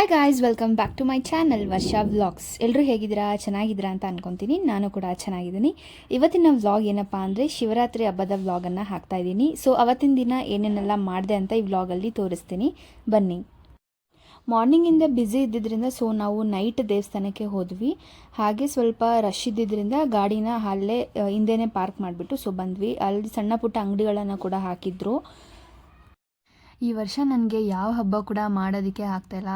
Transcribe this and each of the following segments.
Hi guys welcome back to my channel Varsha vlogs ಎಲ್ಲರೂ ಹೇಗಿದ್ದೀರಾ? ಚೆನ್ನಾಗಿದ್ದೀರಾ ಅಂತ ಅನ್ಕೊತೀನಿ. ನಾನು ಕೂಡ ಚೆನ್ನಾಗಿದ್ದೀನಿ. ಇವತ್ತಿನ ವ್ಲಾಗ್ ಏನಪ್ಪ ಅಂದರೆ ಶಿವರಾತ್ರಿ ಹಬ್ಬದ ವ್ಲಾಗನ್ನು ಹಾಕ್ತಾ ಇದ್ದೀನಿ. ಸೊ ಅವತ್ತಿನ ದಿನ ಏನೇನೆಲ್ಲ ಮಾಡಿದೆ ಅಂತ ಈ ವ್ಲಾಗಲ್ಲಿ ತೋರಿಸ್ತೀನಿ. ಬನ್ನಿ. ಮಾರ್ನಿಂಗಿಂದ ಬ್ಯುಸಿ ಇದ್ದಿದ್ದರಿಂದ ಸೊ ನಾವು ನೈಟ್ ದೇವಸ್ಥಾನಕ್ಕೆ ಹೋದ್ವಿ. ಹಾಗೆ ಸ್ವಲ್ಪ ರಶ್ ಇದ್ದಿದ್ದರಿಂದ ಗಾಡಿನ ಅಲ್ಲೇ ಹಿಂದೆನೇ ಪಾರ್ಕ್ ಮಾಡಿಬಿಟ್ಟು ಸೊ ಬಂದ್ವಿ. ಅಲ್ಲಿ ಸಣ್ಣ ಪುಟ್ಟ ಅಂಗಡಿಗಳನ್ನು ಕೂಡ ಹಾಕಿದ್ರು. ಈ ವರ್ಷ ನನಗೆ ಯಾವ ಹಬ್ಬ ಕೂಡ ಮಾಡೋದಕ್ಕೆ ಇಲ್ಲ.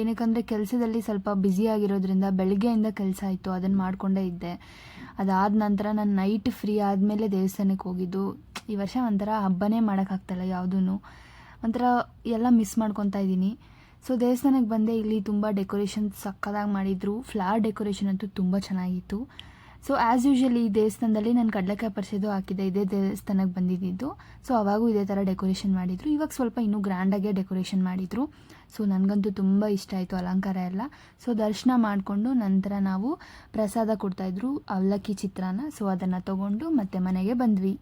ಏನಕ್ಕಂದರೆ ಕೆಲಸದಲ್ಲಿ ಸ್ವಲ್ಪ ಬ್ಯುಸಿ ಆಗಿರೋದ್ರಿಂದ ಬೆಳಗ್ಗೆಯಿಂದ ಕೆಲಸ ಆಯಿತು ಅದನ್ನು ಮಾಡಿಕೊಂಡೇ ಇದ್ದೆ. ಅದಾದ ನಂತರ ನಾನು ನೈಟ್ ಫ್ರೀ ಆದಮೇಲೆ ದೇವಸ್ಥಾನಕ್ಕೆ ಹೋಗಿದ್ದು. ಈ ವರ್ಷ ಒಂಥರ ಹಬ್ಬನೇ ಮಾಡೋಕ್ಕಾಗ್ತಾಯಿಲ್ಲ ಯಾವುದೂ ಒಂಥರ ಎಲ್ಲ ಮಿಸ್ ಮಾಡ್ಕೊತಾ ಇದ್ದೀನಿ. ಸೊ ದೇವಸ್ಥಾನಕ್ಕೆ ಬಂದೆ, ಇಲ್ಲಿ ತುಂಬ ಡೆಕೋರೇಷನ್ ಸಕ್ಕದಾಗಿ ಮಾಡಿದರು. ಫ್ಲವರ್ ಡೆಕೋರೇಷನ್ ಅಂತೂ ತುಂಬ ಚೆನ್ನಾಗಿತ್ತು. ಸೊ ಆ್ಯಸ್ ಯೂಶುವಲ್ ಈ ದೇವಸ್ಥಾನದಲ್ಲಿ ನಾನು ಕಡಲೆಕಾಯಿ ಪರಿಸೋದು ಹಾಕಿದ್ದೆ, ಇದೇ ದೇವಸ್ಥಾನಕ್ಕೆ ಬಂದಿದ್ದು. ಸೊ ಅವಾಗೂ ಇದೇ ಥರ ಡೆಕೋರೇಷನ್ ಮಾಡಿದರು. ಇವಾಗ ಸ್ವಲ್ಪ ಇನ್ನೂ ಗ್ರ್ಯಾಂಡಾಗೆ ಡೆಕೋರೇಷನ್ ಮಾಡಿದರು. ಸೊ ನನಗಂತೂ ತುಂಬ ಇಷ್ಟ ಆಯಿತು ಅಲಂಕಾರ ಎಲ್ಲ. ಸೊ ದರ್ಶನ ಮಾಡಿಕೊಂಡು ನಂತರ ನಾವು ಪ್ರಸಾದ ಕೊಡ್ತಾಯಿದ್ರು ಅವಲಕ್ಕಿ ಚಿತ್ರಾನ್ನ. ಸೊ ಅದನ್ನು ತೊಗೊಂಡು ಮತ್ತೆ ಮನೆಗೆ ಬಂದ್ವಿ.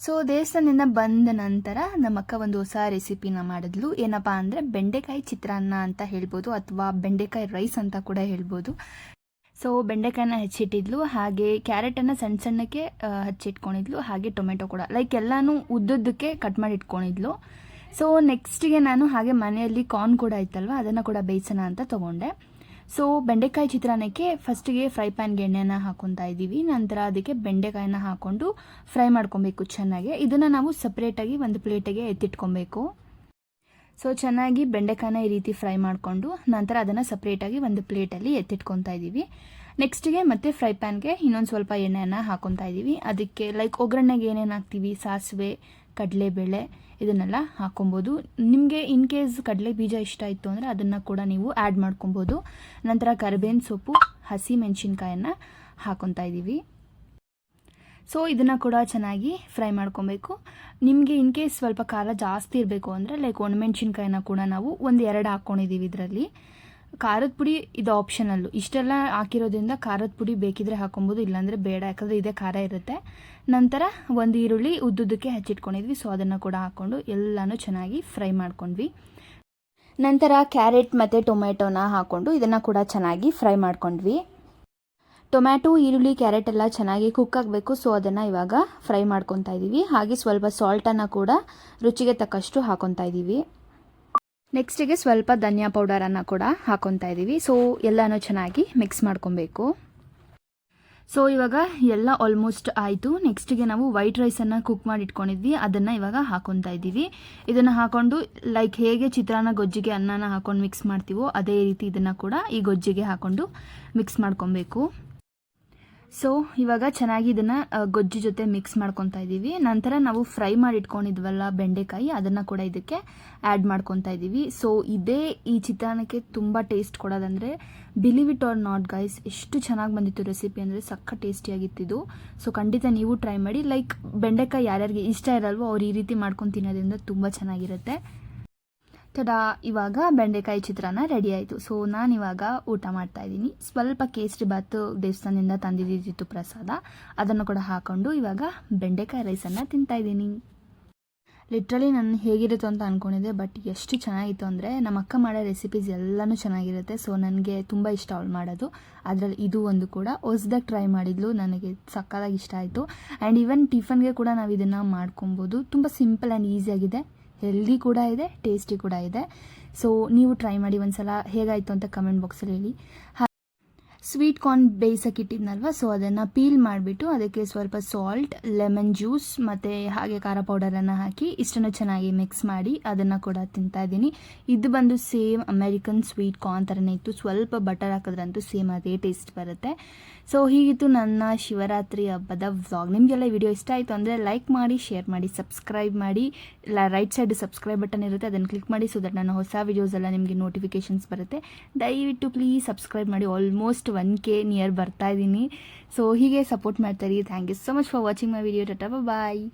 ಸೊ ದೇವಸ್ಥಾನದಿಂದ ಬಂದ ನಂತರ ನಮ್ಮ ಅಕ್ಕ ಒಂದು ಹೊಸ ರೆಸಿಪಿನ ಮಾಡಿದ್ಲು. ಏನಪ್ಪಾ ಅಂದರೆ ಬೆಂಡೆಕಾಯಿ ಚಿತ್ರಾನ್ನ ಅಂತ ಹೇಳ್ಬೋದು, ಅಥವಾ ಬೆಂಡೆಕಾಯಿ ರೈಸ್ ಅಂತ ಕೂಡ ಹೇಳ್ಬೋದು. ಸೊ ಬೆಂಡೆಕಾಯನ್ನ ಹೆಚ್ಚಿಟ್ಟಿದ್ಲು, ಹಾಗೆ ಕ್ಯಾರೆಟನ್ನು ಸಣ್ಣ ಸಣ್ಣಕ್ಕೆ ಹಚ್ಚಿಟ್ಕೊಂಡಿದ್ಲು, ಹಾಗೆ ಟೊಮೆಟೊ ಕೂಡ. ಲೈಕ್ ಎಲ್ಲನೂ ಉದ್ದುದ್ದಕ್ಕೆ ಕಟ್ ಮಾಡಿ ಇಟ್ಕೊಂಡಿದ್ಲು ಸೊ ನೆಕ್ಸ್ಟಿಗೆ ನಾನು ಹಾಗೆ ಮನೆಯಲ್ಲಿ ಕಾರ್ನ್ ಕೂಡ ಇತ್ತಲ್ವ, ಅದನ್ನು ಕೂಡ ಬೇಯಿಸೋಣ ಅಂತ ತೊಗೊಂಡೆ. ಸೊ ಬೆಂಡೆಕಾಯಿ ಚಿತ್ರಾನ್ನಕ್ಕೆ ಫಸ್ಟಿಗೆ ಫ್ರೈ ಪ್ಯಾನ್ಗೆ ಎಣ್ಣೆನ ಹಾಕೊತಾ ಇದ್ದೀವಿ. ನಂತರ ಅದಕ್ಕೆ ಬೆಂಡೆಕಾಯನ್ನ ಹಾಕ್ಕೊಂಡು ಫ್ರೈ ಮಾಡ್ಕೊಬೇಕು ಚೆನ್ನಾಗಿ. ಇದನ್ನು ನಾವು ಸಪ್ರೇಟಾಗಿ ಒಂದು ಪ್ಲೇಟಿಗೆ ಎತ್ತಿಟ್ಕೊಬೇಕು. ಸೊ ಚೆನ್ನಾಗಿ ಬೆಂಡೆಕಾಯಿನ ಈ ರೀತಿ ಫ್ರೈ ಮಾಡಿಕೊಂಡು ನಂತರ ಅದನ್ನು ಸಪ್ರೇಟಾಗಿ ಒಂದು ಪ್ಲೇಟಲ್ಲಿ ಎತ್ತಿಟ್ಕೊತಾ ಇದ್ದೀವಿ ನೆಕ್ಸ್ಟಿಗೆ ಮತ್ತೆ ಫ್ರೈ ಪ್ಯಾನ್ಗೆ ಇನ್ನೊಂದು ಸ್ವಲ್ಪ ಎಣ್ಣೆಯನ್ನು ಹಾಕೊತಾ ಇದ್ದೀವಿ ಅದಕ್ಕೆ ಲೈಕ್ ಒಗ್ಗರಣೆಗೆ ಏನೇನು ಹಾಕ್ತೀವಿ? ಸಾಸಿವೆ, ಕಡಲೆಬೇಳೆ ಇದನ್ನೆಲ್ಲ ಹಾಕೊಬೋದು ನಿಮಗೆ ಇನ್ ಕೇಸ್ ಕಡಲೆ ಬೀಜ ಇಷ್ಟ ಇತ್ತು ಅಂದರೆ ಅದನ್ನು ಕೂಡ ನೀವು ಆ್ಯಡ್ ಮಾಡ್ಕೊಬೋದು. ನಂತರ ಕರಿಬೇವಿನ ಸೊಪ್ಪು, ಹಸಿ ಮೆಣಸಿನ್ಕಾಯನ್ನು ಹಾಕೊತಾ ಇದ್ದೀವಿ ಸೊ ಇದನ್ನು ಕೂಡ ಚೆನ್ನಾಗಿ ಫ್ರೈ ಮಾಡ್ಕೊಬೇಕು. ನಿಮಗೆ ಇನ್ ಕೇಸ್ ಸ್ವಲ್ಪ ಖಾರ ಜಾಸ್ತಿ ಇರಬೇಕು ಅಂದರೆ ಲೈಕ್ ಒಣಮೆಣ್ಸಿನ್ಕಾಯಿನ ಕೂಡ ನಾವು ಒಂದು ಎರಡು ಹಾಕ್ಕೊಂಡಿದ್ದೀವಿ ಇದರಲ್ಲಿ. ಖಾರದ ಪುಡಿ ಇದು ಆಪ್ಷನಲ್ಲು ಇಷ್ಟೆಲ್ಲ ಹಾಕಿರೋದ್ರಿಂದ ಖಾರದ ಪುಡಿ ಬೇಕಿದ್ರೆ ಹಾಕೊಬೋದು, ಇಲ್ಲಾಂದರೆ ಬೇಡ. ಯಾಕಂದರೆ ಇದೇ ಖಾರ ಇರುತ್ತೆ. ನಂತರ ಒಂದು ಈರುಳ್ಳಿ ಉದ್ದುದಕ್ಕೆ ಹಚ್ಚಿಟ್ಕೊಂಡಿದ್ವಿ. ಸೊ ಅದನ್ನು ಕೂಡ ಹಾಕ್ಕೊಂಡು ಎಲ್ಲನೂ ಚೆನ್ನಾಗಿ ಫ್ರೈ ಮಾಡ್ಕೊಂಡ್ವಿ. ನಂತರ ಕ್ಯಾರೆಟ್ ಮತ್ತು ಟೊಮೆಟೊನ ಹಾಕ್ಕೊಂಡು ಇದನ್ನು ಕೂಡ ಚೆನ್ನಾಗಿ ಫ್ರೈ ಮಾಡ್ಕೊಂಡ್ವಿ. ಟೊಮ್ಯಾಟೊ, ಈರುಳ್ಳಿ, ಕ್ಯಾರೆಟ್ ಎಲ್ಲ ಚೆನ್ನಾಗಿ ಕುಕ್ ಆಗಬೇಕು. ಸೊ ಅದನ್ನು ಇವಾಗ ಫ್ರೈ ಮಾಡ್ಕೊತಾ ಇದ್ದೀವಿ ಹಾಗೆ ಸ್ವಲ್ಪ ಸಾಲ್ಟನ್ನು ಕೂಡ ರುಚಿಗೆ ತಕ್ಕಷ್ಟು ಹಾಕೊತಾ ಇದ್ದೀವಿ ನೆಕ್ಸ್ಟಿಗೆ ಸ್ವಲ್ಪ ಧನಿಯಾ ಪೌಡರನ್ನು ಕೂಡ ಹಾಕೊತಾ ಇದ್ದೀವಿ ಸೊ ಎಲ್ಲನೂ ಚೆನ್ನಾಗಿ ಮಿಕ್ಸ್ ಮಾಡ್ಕೊಬೇಕು. ಸೊ ಇವಾಗ ಎಲ್ಲ ಆಲ್ಮೋಸ್ಟ್ ಆಯಿತು. ನೆಕ್ಸ್ಟಿಗೆ ನಾವು ವೈಟ್ ರೈಸನ್ನು ಕುಕ್ ಮಾಡಿ ಇಟ್ಕೊಂಡಿದ್ವಿ. ಅದನ್ನು ಇವಾಗ ಹಾಕೊತಾ ಇದ್ದೀವಿ ಇದನ್ನು ಹಾಕೊಂಡು ಲೈಕ್ ಹೇಗೆ ಚಿತ್ರಾನ್ನ ಗೊಜ್ಜಿಗೆ ಅನ್ನನ ಹಾಕೊಂಡು ಮಿಕ್ಸ್ ಮಾಡ್ತೀವೋ, ಅದೇ ರೀತಿ ಇದನ್ನು ಕೂಡ ಈ ಗೊಜ್ಜಿಗೆ ಹಾಕೊಂಡು ಮಿಕ್ಸ್ ಮಾಡ್ಕೊಬೇಕು. ಸೊ ಇವಾಗ ಚೆನ್ನಾಗಿ ಇದನ್ನು ಗೊಜ್ಜು ಜೊತೆ ಮಿಕ್ಸ್ ಮಾಡ್ಕೊತಾ ಇದ್ದೀವಿ ನಂತರ ನಾವು ಫ್ರೈ ಮಾಡಿ ಇಟ್ಕೊಂಡಿದ್ವಲ್ಲ ಬೆಂಡೆಕಾಯಿ, ಅದನ್ನು ಕೂಡ ಇದಕ್ಕೆ ಆ್ಯಡ್ ಮಾಡ್ಕೊತಾ ಇದ್ದೀವಿ ಸೊ ಇದೇ ಈ ಚಿತ್ರಾನ್ನಕ್ಕೆ ತುಂಬ taste ಕೊಡೋದಂದರೆ believe it or not guys ಎಷ್ಟು ಚೆನ್ನಾಗಿ ಬಂದಿತ್ತು ರೆಸಿಪಿ ಅಂದರೆ ಸಕ್ಕ ಟೇಸ್ಟಿಯಾಗಿತ್ತಿದ್ದು ಸೊ ಖಂಡಿತ ನೀವು ಟ್ರೈ ಮಾಡಿ ಲೈಕ್ ಬೆಂಡೆಕಾಯಿ ಯಾರ್ಯಾರಿಗೆ ಇಷ್ಟ ಇರಲ್ವೋ ಅವ್ರು ಈ ರೀತಿ ಮಾಡ್ಕೊಂಡು ತಿನ್ನೋದ್ರಿಂದ ತುಂಬ ಚೆನ್ನಾಗಿರುತ್ತೆ. ತಡಾ ಇವಾಗ ಬೆಂಡೆಕಾಯಿ ಚಿತ್ರಾನ್ನ ರೆಡಿ ಆಯಿತು. ಸೊ ನಾನು ಇವಾಗ ಊಟ ಮಾಡ್ತಾ ಇದ್ದೀನಿ. ಸ್ವಲ್ಪ ಕೇಸರಿ ಬಾತು ದೇವಸ್ಥಾನದಿಂದ ತಂದಿದ್ದಿತ್ತು ಪ್ರಸಾದ. ಅದನ್ನು ಕೂಡ ಹಾಕೊಂಡು ಇವಾಗ ಬೆಂಡೆಕಾಯಿ ರೈಸನ್ನು ತಿಂತಾ ಇದ್ದೀನಿ. ಲಿಟ್ರಲಿ ನಾನು ಹೇಗಿರುತ್ತೆ ಅಂತ ಅಂದ್ಕೊಂಡಿದ್ದೆ ಬಟ್ ಎಷ್ಟು ಚೆನ್ನಾಗಿತ್ತು ಅಂದರೆ ನಮ್ಮ ಅಕ್ಕ ಮಾಡೋ ರೆಸಿಪೀಸ್ ಎಲ್ಲನೂ ಚೆನ್ನಾಗಿರುತ್ತೆ. ಸೊ ನನಗೆ ತುಂಬ ಇಷ್ಟ ಅವಳು ಮಾಡೋದು. ಅದರಲ್ಲಿ ಇದು ಒಂದು ಕೂಡ ಹೊಸ್ದಾಗಿ ಟ್ರೈ ಮಾಡಿದ್ಲು. ನನಗೆ ಸಕ್ಕದಾಗಿ ಇಷ್ಟ ಆಯಿತು. ಆ್ಯಂಡ್ ಈವನ್ ಟಿಫನ್ಗೆ ಕೂಡ ನಾವು ಇದನ್ನು ಮಾಡ್ಕೊಬೋದು. ತುಂಬ ಸಿಂಪಲ್ ಆ್ಯಂಡ್ ಈಸಿಯಾಗಿದೆ ಹೆಲ್ದಿ ಕೂಡ ಇದೆ ಟೇಸ್ಟಿ ಕೂಡ ಇದೆ. ಸೊ ನೀವು ಟ್ರೈ ಮಾಡಿ ಒಂದ್ಸಲ ಹೇಗಾಯಿತು ಅಂತ ಕಮೆಂಟ್ ಬಾಕ್ಸಲ್ಲಿ ಹೇಳಿ. ಸ್ವೀಟ್ ಕಾರ್ನ್ ಬೇಯಿಸಕ್ಕೆ ಇಟ್ಟಿದ್ನಲ್ವ? ಸೊ ಅದನ್ನು ಪೀಲ್ ಮಾಡಿಬಿಟ್ಟು ಅದಕ್ಕೆ ಸ್ವಲ್ಪ ಸಾಲ್ಟ್ ಲೆಮನ್ ಜ್ಯೂಸ್ ಮತ್ತು ಹಾಗೆ ಖಾರ ಪೌಡರನ್ನು ಹಾಕಿ ಇಷ್ಟನ್ನು ಚೆನ್ನಾಗಿ ಮಿಕ್ಸ್ ಮಾಡಿ ಅದನ್ನು ಕೂಡ ತಿಂತಾ ಇದ್ದೀನಿ. ಇದು ಬಂದು ಸೇಮ್ ಅಮೆರಿಕನ್ ಸ್ವೀಟ್ ಕಾರ್ನ್ ಥರನೇ ಇತ್ತು. ಸ್ವಲ್ಪ ಬಟರ್ ಹಾಕಿದ್ರಂತೂ ಸೇಮ್ ಅದೇ ಟೇಸ್ಟ್ ಬರುತ್ತೆ. ಸೊ ಹೀಗಿತ್ತು ನನ್ನ ಶಿವರಾತ್ರಿ ಹಬ್ಬದ ವ್ಲಾಗ್ ನಿಮಗೆಲ್ಲ ವಿಡಿಯೋ ಇಷ್ಟ ಆಯಿತು ಅಂದರೆ ಲೈಕ್ ಮಾಡಿ ಶೇರ್ ಮಾಡಿ ಸಬ್ಸ್ಕ್ರೈಬ್ ಮಾಡಿ. ರೈಟ್ ಸೈಡ್ ಸಬ್ಸ್ಕ್ರೈಬ್ ಬಟನ್ ಇರುತ್ತೆ. ಅದನ್ನು ಕ್ಲಿಕ್ ಮಾಡಿ ಸೊ ದಟ್ ನನ್ನ ಹೊಸ ವೀಡಿಯೋಸ್ ಎಲ್ಲ ನಿಮಗೆ ನೋಟಿಫಿಕೇಷನ್ಸ್ ಬರುತ್ತೆ. ದಯವಿಟ್ಟು ಪ್ಲೀಸ್ ಸಬ್ಸ್ಕ್ರೈಬ್ ಮಾಡಿ. ಆಲ್ಮೋಸ್ಟ್ ಒನ್ ಕೆ ನಿಯರ್ ಬರ್ತಾ ಇದ್ದೀನಿ ಸೊ ಹೀಗೆ ಸಪೋರ್ಟ್ ಮಾಡ್ತಾ ಇರಿ. Thank you so much for watching my video tata bye